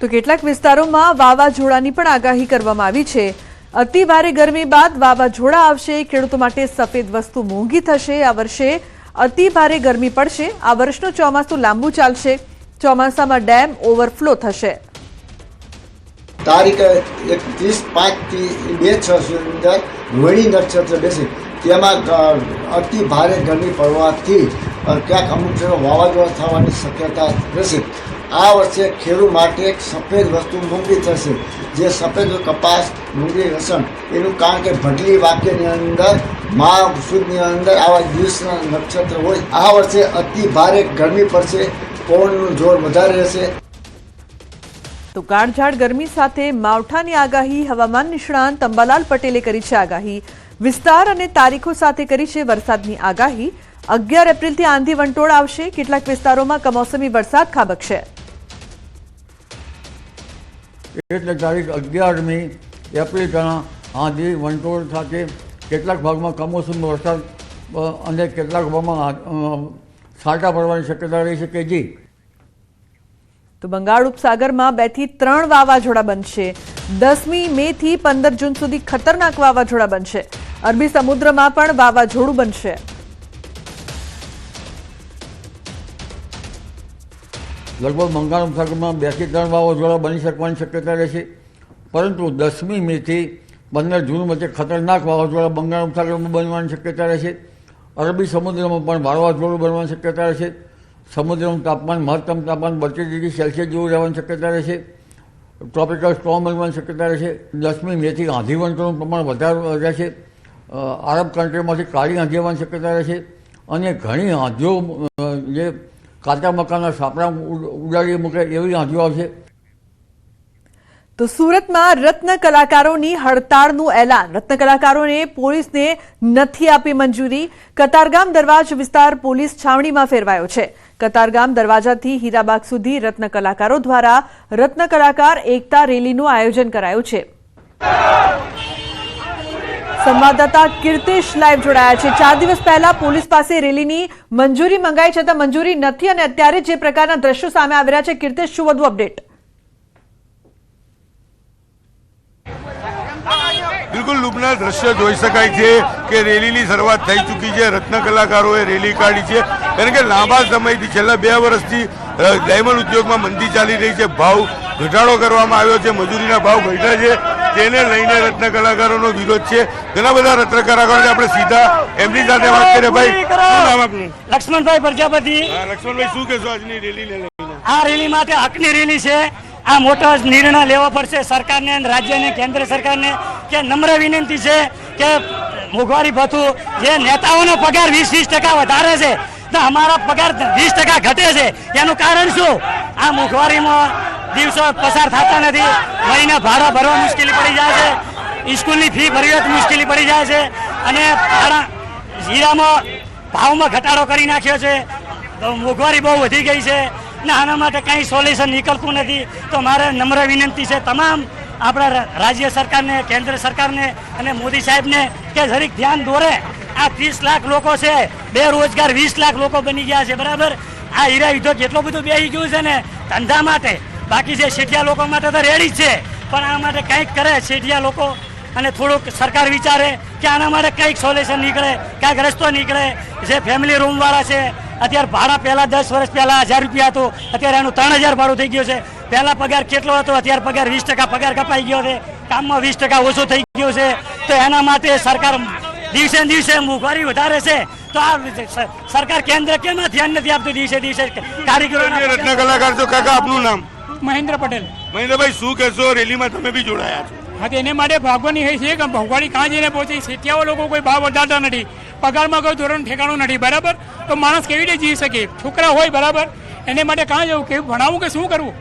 તો કેટલાક વિસ્તારોમાં વાવાઝોડાની પણ આગાહી કરવામાં આવી છે. અતિ ભારે ગરમી બાદ વાવાઝોડા આવશે, ખેડૂતો માટે સફેદ વસ્તુ મોંઘી થશે. આ વર્ષે અતિ ભારે ગરમી પડશે. આ વર્ષનું ચોમાસું લાંબુ ચાલશે. ચોમાસામાં ડેમ ઓવરફ્લો થશે. તારીખ એકત્રીસ પાંચથી બે છ અંદર રોહિણી નક્ષત્ર બેસે. તેમાં અતિ ભારે ગરમી પડવાથી ક્યાંક અમુક વાવાઝોડા થવાની શક્યતા રહેશે. આ વર્ષે ખેડૂત માટે એક સફેદ વસ્તુ મૂંગી થશે જે સફેદ કપાસ મૂંગી લસણ એનું કારણ કે ભટલી વાક્યની અંદર, મા સુદની અંદર આવા દિવસના નક્ષત્ર હોય. આ વર્ષે અતિ ભારે ગરમી પડશે, પવનનું જોર વધારે રહેશે. તો કાળઝાળ ગરમી સાથે માવઠાની આગાહી, હવામાન નિષ્ણાંત અંબાલાલ પટેલે કરી છે આગાહી. વિસ્તાર અને તારીખો સાથે કરી છે વરસાદની આગાહી. અગિયાર એપ્રિલથી આંધી વંટોળ આવશે. કેટલાક વિસ્તારોમાં કમોસમી વરસાદ ખાબકશે. એટલે તારીખ અગિયારમી એપ્રિલ એપ્રિલના આંધી વંટોળ સાથે કેટલાક ભાગમાં કમોસમી વરસાદ અને કેટલાક ભાગમાં છાંટા પડવાની શક્યતા રહી શકે જી. તો બંગાળ ઉપસાગરમાં બેથી ત્રણ વાવાઝોડા બનશે. દસમી મે થી પંદર જૂન સુધી ખતરનાક વાવાઝોડા બનશે. અરબી સમુદ્રમાં પણ વાવાઝોડું બનશે. લગભગ બંગાળ ઉપસાગરમાં બેથી ત્રણ વાવાઝોડા બની શકવાની શક્યતા રહેશે પરંતુ દસમી મેથી પંદર જૂન વચ્ચે ખતરનાક વાવાઝોડા બંગાળ ઉપસાગરમાં બનવાની શક્યતા રહેશે અરબી સમુદ્રમાં પણ વાવાઝોડું બનવાની શક્યતા રહેશે સમુદ્રનું તાપમાન મહત્તમ તાપમાન બત્રીસ ડિગ્રી સેલ્સિયસ જેવું રહેવાની શક્યતા રહેશે ટ્રોપિકલ સ્ટોર્મ બનવાની શક્યતા રહેશે દસમી મેથી આંધી વંટોળનું પ્રમાણ વધારે રહેશે આરબ કન્ટ્રીમાંથી કાળી આંધી આવવાની શક્યતા રહેશે અને ઘણી આંધીઓ જે કાચા મકાનના સાપડા ઉડાડી મૂકે એવી આંધીઓ આવશે તો સુરતમાં રત્ન કલાકારોની હડતાળનું એલાન. રત્ન કલાકારોને પોલીસને નથી આપી મંજૂરી. કતારગામ દરવાજ વિસ્તાર પોલીસ છાવણીમાં ફેરવાયો છે. કતારગામ દરવાજાથી હીરાબાગ સુધી રત્ન કલાકારો દ્વારા રત્ન કલાકાર એકતા રેલીનું આયોજન કરાયું છે. સંવાદદાતા કીર્તિશ લાઈવ જોડાયા છે. ચાર દિવસ પહેલા પોલીસ પાસે રેલીની મંજૂરી મંગાઈ છતાં મંજૂરી નથી અને અત્યારે જે પ્રકારના દ્રશ્યો સામે આવી રહ્યા છે, કીર્તિશ, શું વધુ અપડેટ? બિલકુલ લુબના દ્રશ્ય જોઈ શકાય છે કે રેલીની શરૂઆત થઈ ચૂકી છે. રત્ન કલાકારોએ રેલી કાઢી છે. કારણ કે લાંબા સમયથી છેલ્લા બે વર્ષથી ડાયમંડ ઉદ્યોગમાં મંદી ચાલી રહી છે. ભાવ ઘટાડો કરવામાં આવ્યો છે. મજૂરીના ભાવ ઘટ્યા છે. તેને લઈને રત્ન કલાકારોનો વિરોધ છે. ઘણા બધા રત્ન કલાકારો આપણે સીધા એમની સાથે વાત કરીએ. ભાઈ નામ આપનું? લક્ષ્મણભાઈ પ્રજાપતિ. લક્ષ્મણભાઈ શું કહેશો આજની રેલીને લઈને? આ રેલી માટે હકની રેલી છે. આ મોટો નિર્ણય લેવો પડશે સરકારને રાજ્યને કેન્દ્ર સરકારને. કે નમ્ર વિનંતી છે કે મોંઘવારી ભથ્થું જે નેતાઓનો પગાર વીસ વીસ ટકા વધારે છે તો અમારા પગાર વીસ ટકા ઘટે છે. એનું કારણ શું? આ મોંઘવારીમાં દિવસો પસાર થતા નથી. મહિને ભાડા ભરવા મુશ્કેલી પડી જાય છે. સ્કૂલની ફી ભરવી મુશ્કેલી પડી જાય છે. અને ભાડા હીરામાં ભાવમાં ઘટાડો કરી નાખ્યો છે. મોંઘવારી બહુ વધી ગઈ છે. ને આના માટે કંઈ સોલ્યુશન નીકળતું નથી. તો મારે નમ્ર વિનંતી છે તમામ આપણા રાજ્ય સરકારને, કેન્દ્ર સરકારને અને મોદી સાહેબને કે જરીક ધ્યાન દોરે. આ ત્રીસ લાખ લોકો છે. બેરોજગાર વીસ લાખ લોકો બની ગયા છે, બરાબર? આ હીરા ઉદ્યોગ એટલો બધું બેસી ગયું છે ને, ધંધા માટે. બાકી જે શેઠિયા લોકો માટે તો રેડી છે. પણ આ માટે કંઈક કરે શેઠિયા લોકો. અને થોડુંક સરકાર વિચારે કે આના માટે કંઈક સોલ્યુશન નીકળે ક્યાંક રસ્તો નીકળે. જે ફેમિલી રૂમ વાળા છે, અત્યારે ભાડા પહેલાં દસ વર્ષ પહેલાં હજાર રૂપિયા હતું. અત્યારે એનું ત્રણ હજાર ભાડું થઈ ગયું છે. પહેલા પગાર કેટલો હતો, અત્યારે પગાર વીસ ટકા પગાર કપાઈ ગયો છે. કામમાં વીસ ટકા ઓછો થઈ ગયો છે. તો એના માટે સરકાર દિવસે દિવસે મોંઘવારી વધારે છે. તો આ સ- સરકાર કેન્દ્ર કેમ ધ્યાન નથી આપતું દિવસે દિવસે કારીગરો રત્ન કલાકાર છો કાકા આપનું નામ? મહેન્દ્ર પટેલ. મહેન્દ્રભાઈ શું કહેશો? રેલીમાં તમે બી જોડાયા છો. હા એને માટે ભાગવાની હોય છે કે ભોગવાડી કાં જઈને પહોંચી? શેઠિયાઓ લોકો કોઈ ભાવ વધારતા નથી. પગારમાં કોઈ ધોરણ ઠેકાણું નથી બરાબર? તો માણસ કેવી રીતે જીવી શકે? છોકરા હોય બરાબર? એને માટે કાં જવું? કેવું ભણાવવું કે શું કરવું?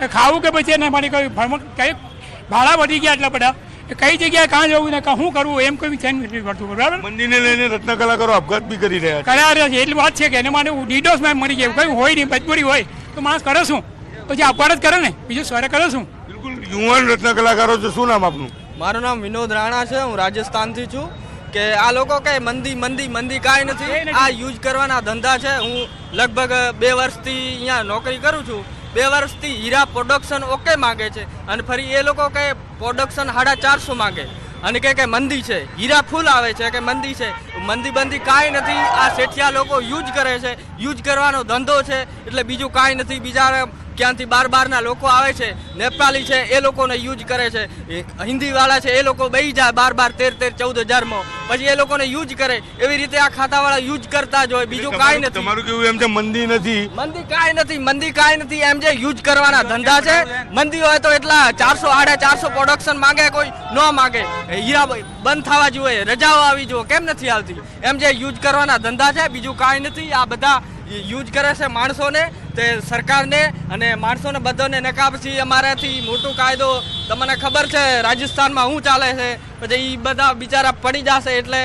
કે ખાવું કે પછી એના માટે કોઈ ભણવું? કઈ ભાડા વધી ગયા એટલા બધા. એ કઈ જગ્યાએ કાં જવું ને કાં શું કરવું એમ કોઈ વિચાર નથી પડતું બરાબર? મંદિરને લઈને રત્ન કલાકારો આપઘાત બી કરી રહ્યા છે. કર્યા રહ્યા છે. એટલી વાત છે કે એને માટે ડીડોસમાં મરી જાય. કઈ હોય નહીં મજબૂરી હોય. તો માણસ કરે શું? પછી અપઘાત જ કરે ને. બીજું સ્વરે કરે શું? બિલકુલ યુવાન રત્ન કલાકારો છે શું નામ આપનું? મારું નામ વિનોદ રાણા છે. હું રાજસ્થાનથી છું. કે આ લોકો કઈ મંદી મંદી મંદી કાંઈ નથી. આ યુઝ કરવાના ધંધા છે. હું લગભગ બે વર્ષથી અહીંયા નોકરી કરું છું. બે વર્ષથી હીરા પ્રોડક્શન ઓકે માગે છે અને ફરી એ લોકો કહે પ્રોડક્શન સાડા ચારસો માગે. અને કહે કે, મંદી છે. હીરા ફૂલ આવે છે. કે મંદી છે? મંદી બંદી કાંઈ નથી. આ શેઠિયા લોકો યુઝ કરે છે. યુઝ કરવાનો ધંધો છે. એટલે બીજું કાંઈ નથી. બીજા ક્યાંથી બાર બારના લોકો આવે છે નેપાળી છે એ લોકોને યુઝ કરે છે. હિન્દીવાળા છે એ લોકો બે જાય બાર બાર તેર તેર ચૌદ હજારમાં. પછી એ લોકોને યુઝ કરે. એવી રીતે આ ખાતાવાળા યુઝ કરતા જ હોય બીજું કાંઈ નથી. તમારું કેવું એમ છે મંદી નથી? મંદી કાંઈ નથી મંદી કાંઈ નથી. એમ જે યુઝ કરવાના ધંધા છે મંદી હોય તો એટલા ચારસો સાડા ચારસો પ્રોડક્શન માંગે કોઈ ન માંગે. હીરા બંધ થવા જોઈએ રજાઓ આવી જુઓ કેમ નથી આવતી? એમ જે યુઝ કરવાના ધંધા છે બીજું કાંઈ નથી. આ બધા યુઝ કરે છે માણસોને તે સરકારને અને માણસોને બધાને નકાબથી અમારાથી મોટો કાયદો તમને ખબર છે રાજસ્થાનમાં શું ચાલે છે? પછી એ બધા બિચારા પડી જશે એટલે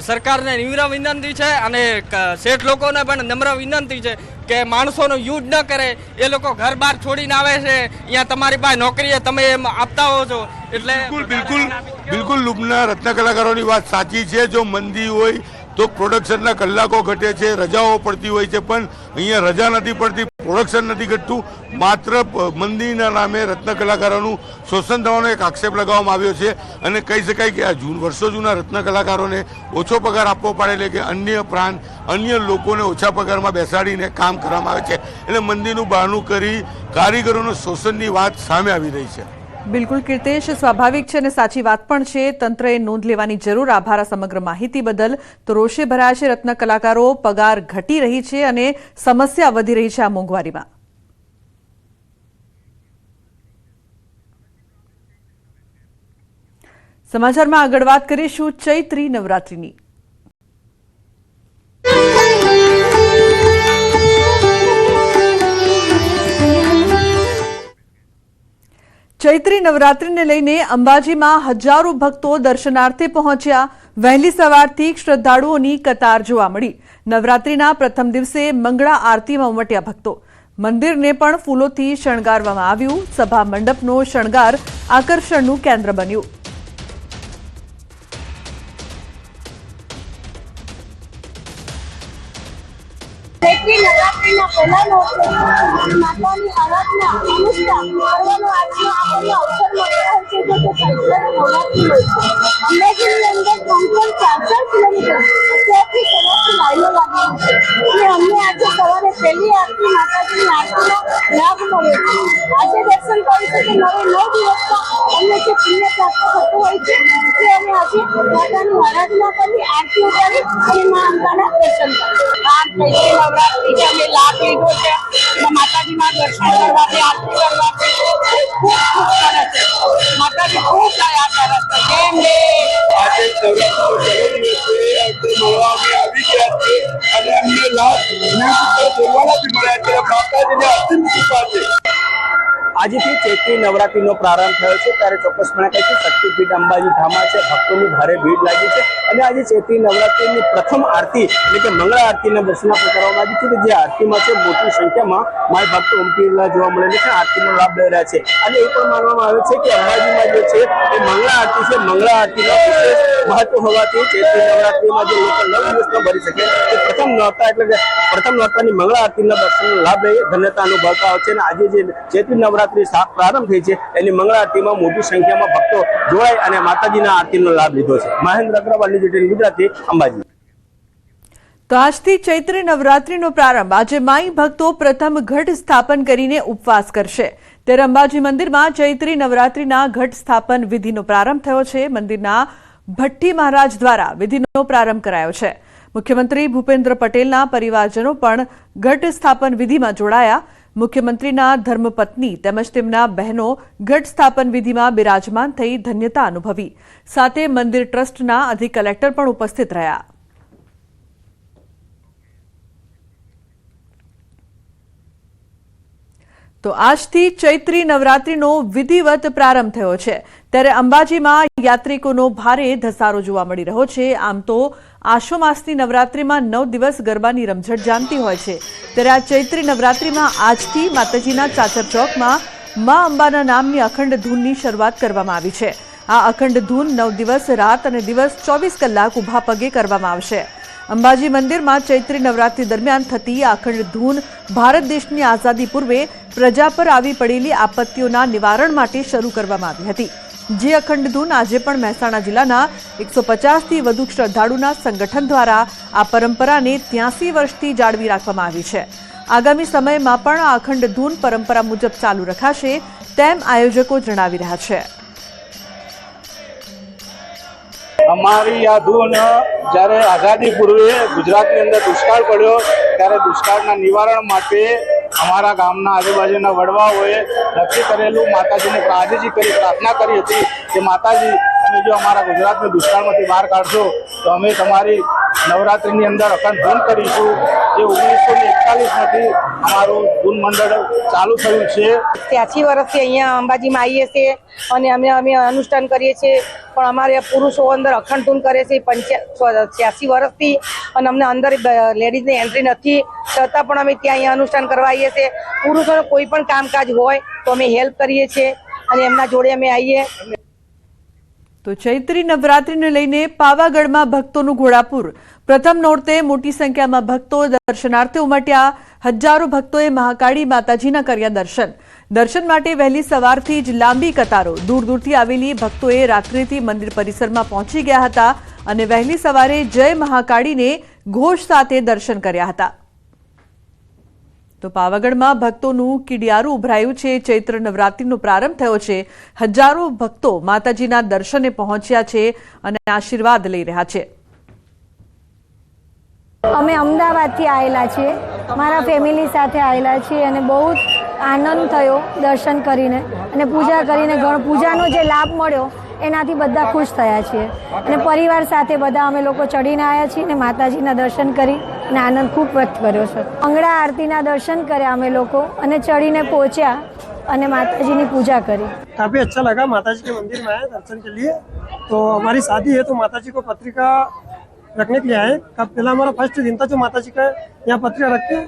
સરકારને નિમ્ર વિનંતી છે અને શેઠ લોકોને પણ નમ્ર વિનંતી છે કે માણસોનો યુઝ ન કરે એ લોકો ઘર બહાર છોડીને આવે છે અહીંયા તમારી પાસે નોકરીએ તમે એમ આપતા હો છો. એટલે બિલકુલ બિલકુલ બિલકુલ લુપના રત્ન કલાકારોની વાત સાચી છે જો મંદી હોય તો પ્રોડક્શનના કલાકો ઘટે છે, રજાઓ પડતી હોય છે, પણ અહીંયા રજા નથી પડતી, પ્રોડક્શન નથી ઘટતું. માત્ર મંદિરના નામે રત્ન કલાકારોનું શોષણ થવાનો એક આક્ષેપ લગાવવામાં આવ્યો છે અને કહી શકાય કે આ જૂન, વર્ષો જૂના રત્ન કલાકારોને ઓછો પગાર આપવો પડે એટલે કે અન્ય પ્રાંત, અન્ય લોકોને ઓછા પગારમાં બેસાડીને કામ કરવામાં આવે છે. એટલે મંદીનું બહાનું કરી કારીગરોનું શોષણની વાત સામે આવી રહી છે. બિલકુલ કીર્તેશ, સ્વાભાવિક છે અને સાચી વાત પણ છે. તંત્રએ નોંધ લેવાની જરૂર. આભાર આ સમગ્ર માહિતી બદલ. તો રોષે ભરાયા છે રત્ન કલાકારો. પગાર ઘટી રહી છે અને સમસ્યા વધી રહી છે આ મોંઘવારીમાં. સમાચારમાં આગળ વાત કરીશું ચૈત્રી નવરાત્રીની. ચૈત્રી નવરાત્રીને લઈને અંબાજીમાં હજારો ભક્તો દર્શનાર્થે પહોંચ્યા. વહેલી સવારથી શ્રદ્ધાળુઓની કતાર જોવા મળી. નવરાત્રીના પ્રથમ દિવસે મંગળા આરતીમાં ઉમટ્યા ભક્તો. મંદિરને પણ ફૂલોથી શણગારવામાં આવ્યું. સભા મંડપનો શણગાર આકર્ષણનું કેન્દ્ર બન્યું. ચૈત્રી નવરાત્રિના પહેલા માતાની આરાધના અનુષ્ઠાન કરવાનો આજનો આપણને અવસર જે તે ચૈત્ર નવરાત્રિ હોય અંદર ત્રણ ત્રણ ચાર ચાર કિલોમીટર અત્યારથી સવારથી લાઈનો લાગેલી છે. અને અમને આજે પહેલી આરતી માતાજીની આરતીનો લાભ મળ્યો આજે દર્શન કરી શકે નવે નવ દિવસમાં અમને જે પુણ્ય પ્રાપ્ત થતું હોય છે એટલે અમે આજે માતાની આરાધના કરી, આરતી ઉતારી અને મા અંબાના દર્શન કર્યા. નવરાત્રી છે, અમે લાભ લીધો છે. માતાજીના દર્શન કરવાથી આરતી કરવાથી ખૂબ આજથી નવરાત્રીનો પ્રારંભ થયો છે ત્યારે ચોક્કસપણે કહે છે, શક્તિપીઠ અંબાજી ધામમાં છે, ભક્તોની ભારે ભીડ લાગી છે અને આજે ચૈત્રી નવરાત્રીની પ્રથમ આરતી એટલે કે મંગળ આરતીના દર્શન કરવામાં આવી છે. કે જે આરતીમાં છે, મોટી સંખ્યામાં માય ભક્તો ઉમટી જોવા મળે છે આરતીનો લાભ લઈ રહ્યા છે. અને એ પણ માનવામાં આવે છે કે અંબાજીમાં જે છે, એ મંગળા આરતી છે. મંગળા આરતીનો વિશેષ મહત્વ હોવાથી ચૈત્રી નવરાત્રીમાં જે લોકો નવ દિવસમાં ભરી શકે, તે પ્રથમ નોરતા એટલે પ્રથમ નોરતાની મંગળા આરતીના દર્શનનો લાભ લઈ ધન્યતા અનુભવતા હોય છે અને આજે જે ચૈત્રી નવરાત્રી પ્રારંભ થઈ છે, એની મંગળા આરતીમાં મોટી સંખ્યામાં ભક્તો જોડાય અને માતાજીના આરતીનો લાભ લીધો છે. મહેન્દ્ર અગ્રવાલની ડિટેલ ગુજરાતી, અંબાજી. તો આજથી ચૈત્રી નવરાત્રીનો પ્રારંભ. આજે માઈ ભક્તો પ્રથમ ઘટ સ્થાપન કરીને ઉપવાસ કરશે. ત્યારે અંબાજી મંદિરમાં ચૈત્રી નવરાત્રીના ઘટ સ્થાપન વિધિનો પ્રારંભ થયો છે. મંદિરના ભટ્ટી મહારાજ દ્વારા વિધિનો પ્રારંભ કરાયો છે. મુખ્યમંત્રી ભૂપેન્દ્ર પટેલના પરિવારજનો પણ ઘટ સ્થાપન વિધિમાં જોડાયા. મુખ્યમંત્રીના ધર્મપત્ની તેમજ તેમના બહેનો ઘટ સ્થાપન વિધિમાં બિરાજમાન થઈ ધન્યતા અનુભવી. સાથે મંદિર ટ્રસ્ટના અધિક કલેક્ટર પણ ઉપસ્થિત રહ્યા. તો આજથી ચૈત્રી નવરાત્રીનો વિધિવત પ્રારંભ થયો છે. ત્યારે અંબાજીમાં યાત્રિકોનો ભારે ધસારો જોવા મળી રહ્યો છે. આમ તો આશો માસની નવરાત્રીમાં નવ દિવસ ગરબાની રમઝટ જામતી હોય છે. ત્યારે આ ચૈત્રી નવરાત્રીમાં આજથી માતાજીના ચાચર ચોકમાં મા અંબાના નામની અખંડ ધૂનની શરૂઆત કરવામાં આવી છે. આ અખંડ ધૂન નવ દિવસ રાત અને દિવસ ચોવીસ કલાક ઊભા પગે કરવામાં આવશે. અંબાજી મંદિરમાં ચૈત્રી નવરાત્રી દરમિયાન થતી અખંડ ધૂન ભારત દેશની આઝાદી પૂર્વે પ્રજા પર આવી પડેલી આપત્તિઓના નિવારણ માટે શરૂ કરવામાં આવી હતી. જે અખંડ ધૂન આજે પણ મહેસાણા જિલ્લાના એકસો પચાસથી વધુ શ્રદ્ધાળુના સંગઠન દ્વારા આ પરંપરાને ત્યાસી વર્ષથી જાળવી રાખવામાં આવી છે. આગામી સમયમાં પણ આ અખંડ ધૂન પરંપરા મુજબ ચાલુ રખાશે તેમ આયોજકો જણાવી રહ્યા છે. અમારી આ જ્યારે આઝાદી પૂર્વે ગુજરાતની અંદર દુષ્કાળ પડ્યો, ત્યારે દુષ્કાળના નિવારણ માટે અમારા ગામના આજુબાજુના વડવાઓએ નક્કી કરેલું માતાજીને પ્રાર્થજી કરી પ્રાર્થના કરી હતી કે માતાજી તમે જો અમારા ગુજરાતને દુષ્કાળમાંથી બહાર કાઢશો, તો અમે તમારી નવરાત્રિની અંદર અખંડ ધૂન કરીશું. જે ઓગણીસો ને એકતાલીસમાંથી અમારું ધૂન મંડળ ચાલુ થયું છે. ત્યાંસી વર્ષથી અહીંયા અંબાજીમાં આવીએ છીએ અને અમે અમે અનુષ્ઠાન કરીએ છીએ. પણ અમારે પુરુષો અંદર અખંડ ધૂન કરે છે પંચ્યા છ્યાસી વર્ષથી અને અમને અંદર લેડીઝની એન્ટ્રી નથી. છતાં પણ અમે ત્યાં અહીંયા અનુષ્ઠાન કરવા આવીએ છીએ. પુરુષોને કોઈ પણ કામકાજ હોય તો અમે હેલ્પ કરીએ છીએ અને એમના જોડે અમે આવીએ. તો ચૈત્રી નવરાત્રીને લઈને પાવાગઢમાં ભક્તોનું ઘોડાપુર. પ્રથમ નોરતે મોટી સંખ્યામાં ભક્તો દર્શનાર્થે ઉમટ્યા હજારો ભક્તોએ મહાકાળી માતાજીના કર્યા દર્શન. દર્શન માટે વહેલી સવારથી જ લાંબી કતારો, દૂર દૂરથી આવેલી ભક્તોએ રાત્રિથી મંદિર પરિસરમાં પહોંચી ગયા હતા અને વહેલી સવારે જય મહાકાળીને ઘોષ સાથે દર્શન કર્યા હતા. તો પાવાગઢમાં ભક્તોનું કિડિયારું ઉભરાયું છે. ચૈત્ર નવરાત્રિનો પ્રારંભ થયો છે. હજારો ભક્તો માતાજીના દર્શને પહોંચ્યા છે અને આશીર્વાદ લઈ રહ્યા છે. અમે અમદાવાદથી આવેલા છીએ. મારા ફેમિલી સાથે આવેલા છીએ અને બહુ જ આનંદ થયો દર્શન કરીને અને પૂજા કરીને પૂજાનો જે લાભ મળ્યો એનાથી બધા ખુશ થયા છીએ અને પરિવાર સાથે બધા અમે લોકો ચડીને આવ્યા છીએ અને માતાજીના દર્શન કરી અને આનંદ ખૂબ વ્યક્ત કર્યો છે મંગળા આરતીના દર્શન કર્યા અમે લોકો અને ચડીને પહોંચ્યા અને માતાજીની પૂજા કરી काफ़ी अच्छा लगा माता जी के मंदिर में आए दर्शन के लिए तो हमारी शादी है तो माता जी को पत्रिका रखने के लिए आए कब पहला हमारा फर्स्ट दिन था जो माता जी का यहाँ पत्रिका रख के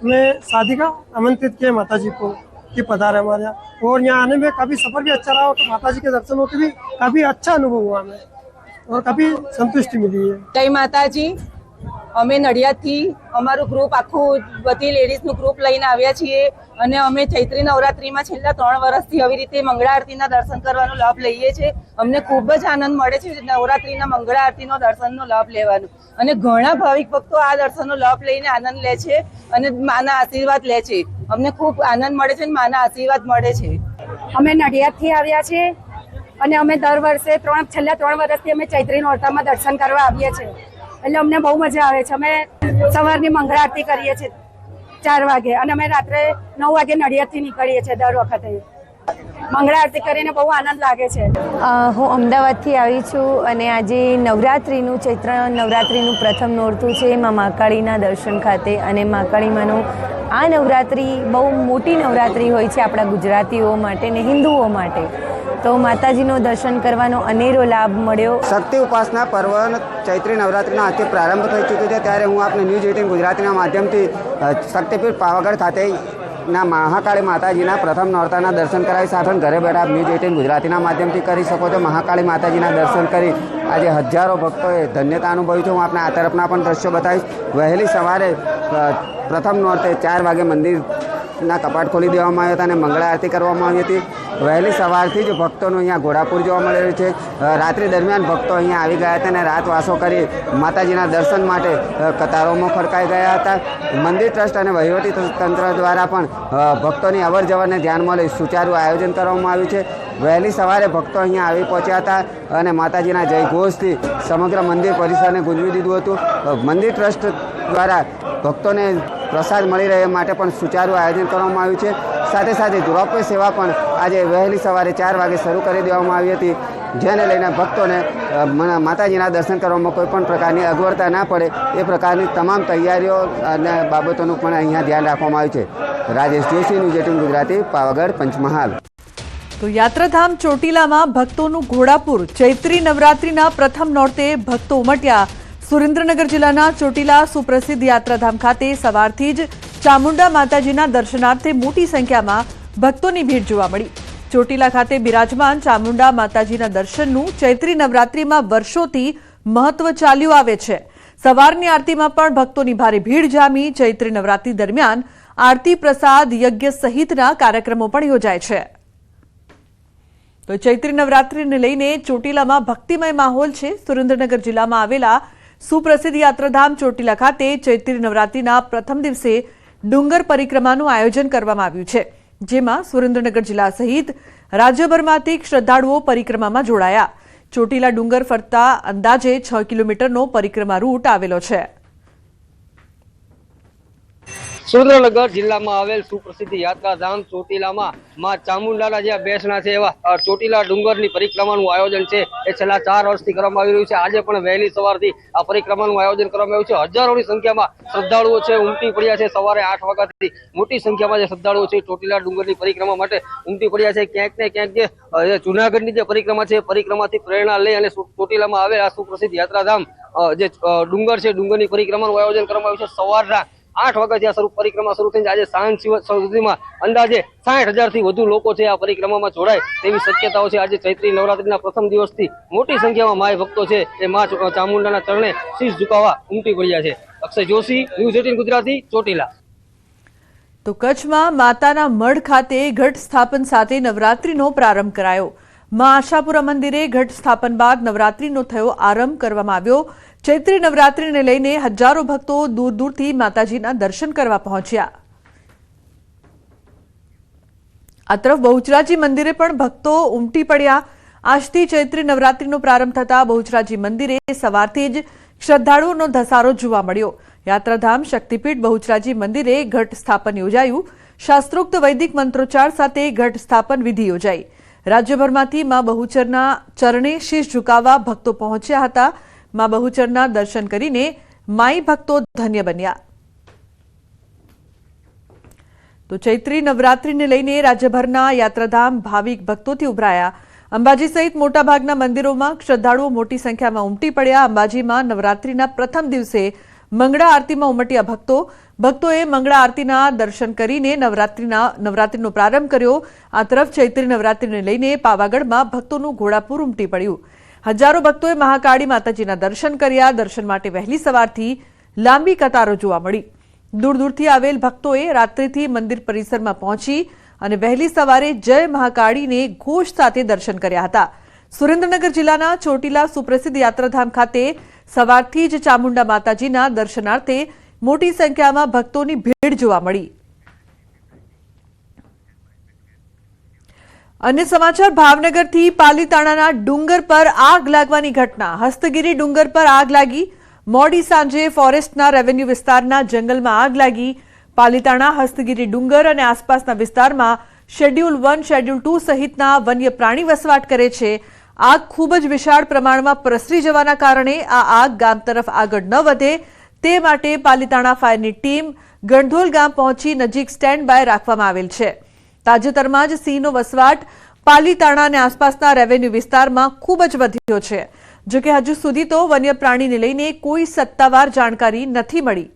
हमें शादी का आमंत्रित किया माता जी को ये पधारे हमारे यहाँ और यहाँ आने में काफ़ी सफ़र भी अच्छा रहा और तो माता जी के दर्शन होते भी काफ़ी अच्छा अनुभव हुआ हमें और काफ़ी संतुष्टि मिली है जय माता जी અમે નડિયાદથી અમારું ગ્રુપ આખું બધી લેડીઝનું ગ્રુપ લઈને આવ્યા છીએ અને અમે ચૈત્રી નવરાત્રીમાં છેલ્લા ત્રણ વર્ષથી આવી રીતે મંગળા આરતીના દર્શન કરવાનો લાભ લઈએ છીએ. અમને ખૂબ જ આનંદ મળે છે નવરાત્રીના મંગળા આરતીનો દર્શનનો લાભ લેવાનો. અને ઘણા ભાવિક ભક્તો આ દર્શનનો લાભ લઈને આનંદ લે છે અને માના આશીર્વાદ લે છે. અમને ખૂબ આનંદ મળે છે અને માના આશીર્વાદ મળે છે. અમે નડિયાદથી આવ્યા છીએ અને અમે દર વર્ષે ત્રણ છેલ્લા ત્રણ વર્ષથી અમે ચૈત્રી નોરતામાં દર્શન કરવા આવીએ છીએ. એટલે અમને બહુ મજા આવે છે. અમે સવારની મંગળા આરતી કરીએ છીએ ચાર વાગે અને અમે રાત્રે નવ વાગે નડિયાદથી નીકળીએ છીએ દર વખતે. મંગળા આરતી કરીને બહુ આનંદ લાગે છે. હું અમદાવાદથી આવી છું અને આજે નવરાત્રિનું ચૈત્ર નવરાત્રિનું પ્રથમ નોરતું છે એમાં મહાકાળીના દર્શન ખાતે અને મહાકાળીમાંનું આ નવરાત્રિ બહુ મોટી નવરાત્રિ હોય છે આપણા ગુજરાતીઓ માટે ને હિન્દુઓ માટે. તો માતાજીનો દર્શન કરવાનો અનેરો લાભ મળ્યો. શક્તિ ઉપાસના પર્વ ચૈત્રી નવરાત્રિનો આજથી પ્રારંભ થઈ ચૂક્યો છે. ત્યારે હું આપને ન્યૂઝ એટીન ગુજરાતીના માધ્યમથી શક્તિપીઠ પાવાગઢ ખાતે ના, મહાકાળી માતાજીના પ્રથમ નોરતાના દર્શન કરાવી સાથે ઘરે બેઠા ન્યૂઝ એટીન ગુજરાતીના માધ્યમથી કરી શકો છો. મહાકાળી માતાજીના દર્શન કરી આજે હજારો ભક્તોએ ધન્યતા અનુભવી છે. હું આપને આ તરફના પણ દ્રશ્યો બતાવીશ. વહેલી સવારે પ્રથમ નોરતે ચાર વાગે મંદિરના કપાટ ખોલી દેવામાં આવ્યા હતા અને મંગળા આરતી કરવામાં આવી હતી. વહેલી સવારથી જ ભક્તોનું અહીંયા ઘોડાપુર જોવા મળેલું છે. રાત્રિ દરમિયાન ભક્તો અહીંયા આવી ગયા હતા અને રાતવાસો કરી માતાજીના દર્શન માટે કતારોમાં ખડકાઈ ગયા હતા. મંદિર ટ્રસ્ટ અને વહીવટી તંત્ર દ્વારા પણ ભક્તોની અવર જવરને ધ્યાનમાં લઈ સુચારું આયોજન કરવામાં આવ્યું છે. વહેલી સવારે ભક્તો અહીંયા આવી પહોંચ્યા હતા અને માતાજીના જય ઘોષથી સમગ્ર મંદિર પરિસરને ગુંજવી દીધું હતું. મંદિર ટ્રસ્ટ દ્વારા ભક્તોને પ્રસાદ મળી રહે માટે પણ સુચારું આયોજન કરવામાં આવ્યું છે. સાથે સાથે રોપવે સેવા પણ આજે વહેલી સવારે ચાર વાગે શરૂ કરી દેવામાં આવી હતી. જેને લઈને ભક્તોને માતાજીના દર્શન કરવામાં કોઈ પણ પ્રકારની અગવડતા ના પડે એ પ્રકારની તમામ તૈયારીઓ અને બાબતોનું પણ અહીંયા ધ્યાન રાખવામાં આવ્યું છે. Rajesh Joshi, news eighteen Gujarati, Pavagadh, Panchmahal. તો યાત્રાધામ ચોટીલામાં ભક્તોનું ઘોડાપુર. ચૈત્રી નવરાત્રીના પ્રથમ નોરતે ભક્તો ઉમટ્યા. સુરેન્દ્રનગર જિલ્લાના ચોટીલા સુપ્રસિદ્ધ યાત્રાધામ ખાતે સવારથી જ ચામુંડા માતાજીના દર્શનાર્થે મોટી સંખ્યામાં ભક્તોની ભીડ જોવા મળી. ચોટીલા ખાતે બિરાજમાન ચામુંડા માતાજીના દર્શનનું ચૈત્રી નવરાત્રીમાં વર્ષોથી મહત્વ ચાલ્યું આવે છે. સવારની આરતીમાં પણ ભક્તોની ભારે ભીડ જામી. ચૈત્રી નવરાત્રી દરમિયાન આરતી પ્રસાદ યજ્ઞ સહિતના કાર્યક્રમો પણ યોજાય છે. તો ચૈત્રી નવરાત્રિને લઈને ચોટીલામાં ભક્તિમય માહોલ છે. સુરેન્દ્રનગર જિલ્લામાં આવેલા સુપ્રસિદ્ધ યાત્રાધામ ચોટીલા ખાતે ચૈત્રી નવરાત્રિના પ્રથમ દિવસે ડુંગર પરિક્રમાનું આયોજન કરવામાં આવ્યું છે, જેમાં સુરેન્દ્રનગર જિલ્લા સહિત રાજ્યભરમાંથી શ્રદ્ધાળુઓ પરિક્રમામાં જોડાયા. ચોટીલા ડુંગર ફરતા અંદાજે છ કિલોમીટરનો પરિક્રમા રૂટ આવેલો છે. સુરેન્દ્રનગર જિલ્લામાં આવેલ સુપ્રસિદ્ધ યાત્રાધામ ચોટીલામાં માં ચામુંડાના જે બેસણા છે એવા ચોટીલા ડુંગરની પરિક્રમાનું આયોજન છે. એ છેલ્લા ચાર વર્ષથી કરવામાં આવી રહ્યું છે. આજે પણ વહેલી સવારથી આ પરિક્રમાનું આયોજન કરવામાં આવ્યું છે. હજારોની સંખ્યામાં શ્રદ્ધાળુઓ છે, ઉમટી પડ્યા છે સવારે આઠ વાગ્યાથી મોટી સંખ્યામાં જે શ્રદ્ધાળુઓ છે ચોટીલા ડુંગરની પરિક્રમા માટે ઉમટી પડ્યા છે. ક્યાંક ને ક્યાંક જે જુનાગઢની જે પરિક્રમા છે પરિક્રમાથી પ્રેરણા લઈ અને ચોટીલામાં આવેલ આ સુપ્રસિદ્ધ યાત્રાધામ જે ડુંગર છે, ડુંગરની પરિક્રમાનું આયોજન કરવામાં આવ્યું છે. સવારના આઠ વાગ્યાથી આ પરિક્રમા શરૂ થઈને આજે સાંજ સુધીમાં અંદાજે સાઠ હજારથી વધુ લોકો છે આ પરિક્રમામાં જોડાય તેવી શક્યતાઓ છે. આજે ચૈત્રી નવરાત્રીના પ્રથમ દિવસથી મોટી સંખ્યામાં માય ભક્તો છે. એ મા ચામુંડાના ચરણે શીશ ઝુકાવવા ઉમટી પડ્યા છે. Akshay Joshi, news eighteen Gujarati, Chotila. તો કચ્છમાં માતાના મઢ ખાતે ઘટ સ્થાપન સાથે નવરાત્રીનો પ્રારંભ કરાયો. મા આશાપુરા મંદિરે ઘટ સ્થાપન બાદ નવરાત્રીનો થયો આરંભ કરવામાં આવ્યો. ચૈત્રી નવરાત્રીને લઈને હજારો ભક્તો દૂર દૂરથી માતાજીના દર્શન કરવા પહોંચ્યા. આ તરફ બહુચરાજી મંદિરે પણ ભક્તો ઉમટી પડ્યા. આજથી ચૈત્રી નવરાત્રીનો પ્રારંભ થતા બહુચરાજી મંદિરે સવારથી જ શ્રદ્ધાળુઓનો ધસારો જોવા મળ્યો. યાત્રાધામ શક્તિપીઠ બહુચરાજી મંદિરે ઘટ સ્થાપન યોજાયું. શાસ્ત્રોક્ત વૈદિક મંત્રોચ્ચાર સાથે ઘટ સ્થાપન વિધિ યોજાઈ. રાજ્યભરમાંથી માં બહુચરના ચરણે શીશ ઝુકાવવા ભક્તો પહોંચ્યા હતા. માં બહુચરના દર્શન કરીને માઈ ભક્તો ધન્ય બન્યા. તો ચૈત્રી નવરાત્રીને લઈને રાજ્યભરના યાત્રાધામ ભાવિક ભક્તોથી ઉભરાયા. અંબાજી સહિત મોટાભાગના મંદિરોમાં શ્રદ્ધાળુઓ મોટી સંખ્યામાં ઉમટી પડ્યા. અંબાજીમાં નવરાત્રીના પ્રથમ દિવસે મંગળા આરતીમાં ઉમટ્યા ભક્તો. ભક્તોએ મંગળા આરતીના દર્શન કરીને નવરાત્રીના, નવરાત્રીનો પ્રારંભ કર્યો. આ તરફ ચૈત્રી નવરાત્રીને લઈને પાવાગઢમાં ભક્તોનું ઘોડાપુર ઉમટી પડ્યું. હજારો ભક્તોએ મહાકાળી માતાજીના દર્શન કર્યા. દર્શન માટે વહેલી સવારથી લાંબી કતારો જોવા મળી. દૂર દૂરથી આવેલ ભક્તોએ રાત્રિથી મંદિર પરિસરમાં પહોંચી અને વહેલી સવારે જય મહાકાળીને ઘોષ સાથે દર્શન કર્યા હતા. સુરેન્દ્રનગર જિલ્લાના ચોટીલા સુપ્રસિદ્ધ યાત્રાધામ ખાતે સવારથી જ ચામુંડા માતાજીના દર્શનાર્થે મોટી સંખ્યામાં ભક્તોની ભીડ જોવા મળી. અન્ય સમાચાર, ભાવનગરથી પાલીતાણાના ડુંગર પર આગ લાગવાની ઘટના. હસ્તગીરી ડુંગર પર આગ લાગી. મોડી સાંજે ફોરેસ્ટના રેવન્યુ વિસ્તારના જંગલમાં આગ લાગી. પાલીતાણા હસ્તગીરી ડુંગર અને આસપાસના વિસ્તારમાં શેડ્યુલ વન, શેડ્યુલ ટુ સહિતના વન્ય પ્રાણી વસવાટ કરે છે. આગ ખૂબ જ વિશાળ પ્રમાણમાં પ્રસરી જવાના કારણે આ આગ ગામ તરફ આગળ ન વધે. તે માટે પાલીતાણા ફાયરની ટીમ ગણધોલ ગામ પહોંચી નજીક સ્ટેન્ડ બાય રાખવામાં આવેલ છે. તાજેતરમાં જ સિંહનો વસવાટ પાલીતાણા અને આસપાસના રેવન્યુ વિસ્તારમાં ખૂબ જ વધ્યો છે. જો કે હજુ સુધી તો વન્ય પ્રાણીને લઈને કોઈ સત્તાવાર જાણકારી નથી મળી.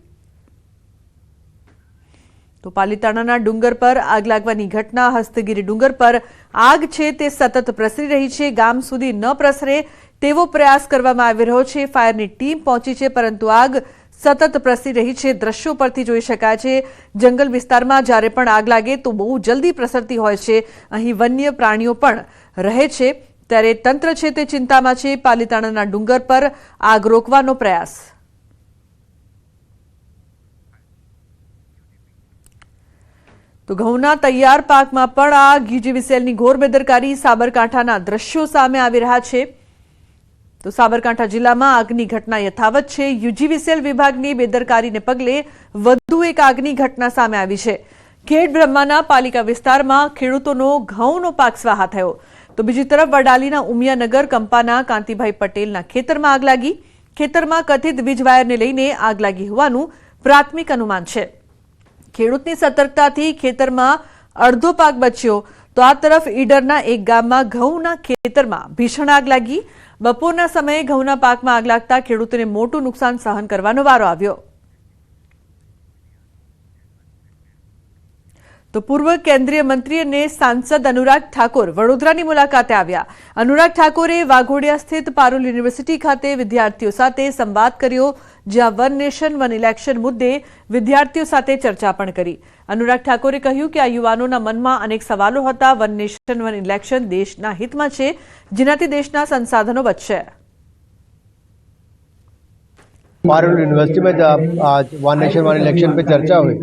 તો પાલીતાણાના ડુંગર પર આગ લાગવાની ઘટના, હસ્તગીરી ડુંગર પર આગ છે તે સતત પ્રસરી રહી છે. ગામ સુધી ન પ્રસરે તેવો પ્રયાસ કરવામાં આવી રહ્યો છે. ફાયરની ટીમ પહોંચી છે, પરંતુ આગ સતત પ્રસરી રહી છે. દ્રશ્યો પરથી જોઈ શકાય છે. જંગલ વિસ્તારમાં જ્યારે પણ આગ લાગે તો બહુ જલ્દી પ્રસરતી હોય છે. અહીં વન્ય પ્રાણીઓ પણ રહે છે. ત્યારે તંત્ર છે તે ચિંતામાં છે. પાલીતાણાના ડુંગર પર આગ રોકવાનો પ્રયાસ. તો ઘઉંના તૈયાર પાકમાં પણ આ ગીજીવીસીએલની ઘોર બેદરકારી સાબરકાંઠાના દ્રશ્યો સામે આવી રહ્યા છે. તો સાબરકાંઠા જિલ્લામાં આગની ઘટના યથાવત છે. યુજીવીસીએલ વિભાગની બેદરકારીને પગલે વધુ એક આગની ઘટના સામે આવી છે. ખેડ બ્રહ્માના પાલિકા વિસ્તારમાં ખેડૂતોનો ઘઉંનો પાક સ્વાહા થયો. તો બીજી તરફ વડાલીના ઉમિયાનગર કંપાના કાંતિભાઈ પટેલના ખેતરમાં આગ લાગી. ખેતરમાં કથિત વીજ વાયરને લઈને આગ લાગી હોવાનું પ્રાથમિક અનુમાન છે. ખેડૂતની સતર્કતાથી ખેતરમાં અડધો પાક બચ્યો. તો આ તરફ ઈડરના એક ગામમાં ઘઉંના ખેતરમાં ભીષણ આગ લાગી. બપોરના સમયે ઘઉંના પાકમાં આગ લાગતા ખેડૂતોને મોટું નુકસાન સહન કરવાનો વારો આવ્યો. તો પૂર્વ કેન્દ્રીય મંત્રી અને સાંસદ અનુરાગ ઠાકોર વડોદરાની મુલાકાતે આવ્યા. અનુરાગ ઠાકોરે વાઘોડિયા સ્થિત પારુલ યુનિવર્સિટી ખાતે વિદ્યાર્થીઓ સાથે સંવાદ કર્યો, જ્યાં વન નેશન, વન ઇલેક્શન મુદ્દે વિદ્યાર્થીઓ સાથે ચર્ચા પણ કરી. અનુરાગ ઠાકોરે કહ્યું કે આ યુવાનોના મનમાં અનેક સવાલો હતા. વન નેશન, વન ઇલેક્શન દેશના હિતમાં છે, જેનાથી દેશના સંસાધનો બચશે पारुल यूनिवर्सिटी में जब आज वन नेशन वन इलेक्शन पे चर्चा हुई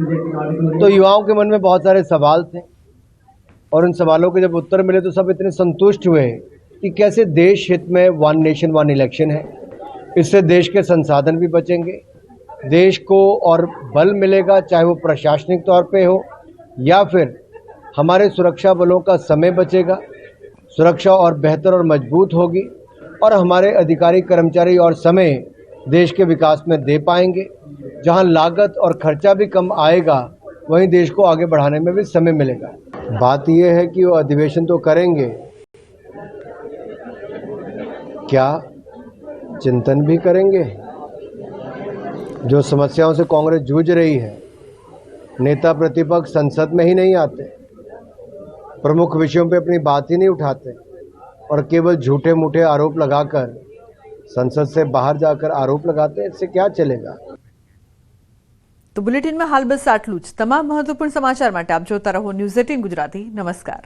तो युवाओं के मन में बहुत सारे सवाल थे। और उन सवालों के जब उत्तर मिले तो सब इतने संतुष्ट हुए कि कैसे देश हित में वन नेशन वन इलेक्शन है। इससे देश के संसाधन भी बचेंगे। देश को और बल मिलेगा, चाहे वो प्रशासनिक तौर पे हो, या फिर हमारे सुरक्षा बलों का समय बचेगा। सुरक्षा और बेहतर और मज़बूत होगी, और हमारे अधिकारी, कर्मचारी और समय देश के विकास में दे पाएँगे। जहाँ लागत और खर्चा भी कम आएगा, वहीं देश को आगे बढ़ाने में भी समय मिलेगा। बात यह है कि वो अधिवेशन तो करेंगे। क्या चिंतन भी करेंगे? जो समस्याओं से कांग्रेस जूझ रही है, नेता प्रतिपक्ष संसद में ही नहीं आते। प्रमुख विषयों पे अपनी बात ही नहीं उठाते और केवल झूठे मूठे आरोप लगाकर संसद से बाहर जाकर आरोप लगाते हैं इससे क्या चलेगा તો બુલેટિનમાં હાલ બસ આટલું જ તમામ મહત્વપૂર્ણ સમાચાર માટે આપ જોતા રહો ન્યૂઝ એટીન ગુજરાતી નમસ્કાર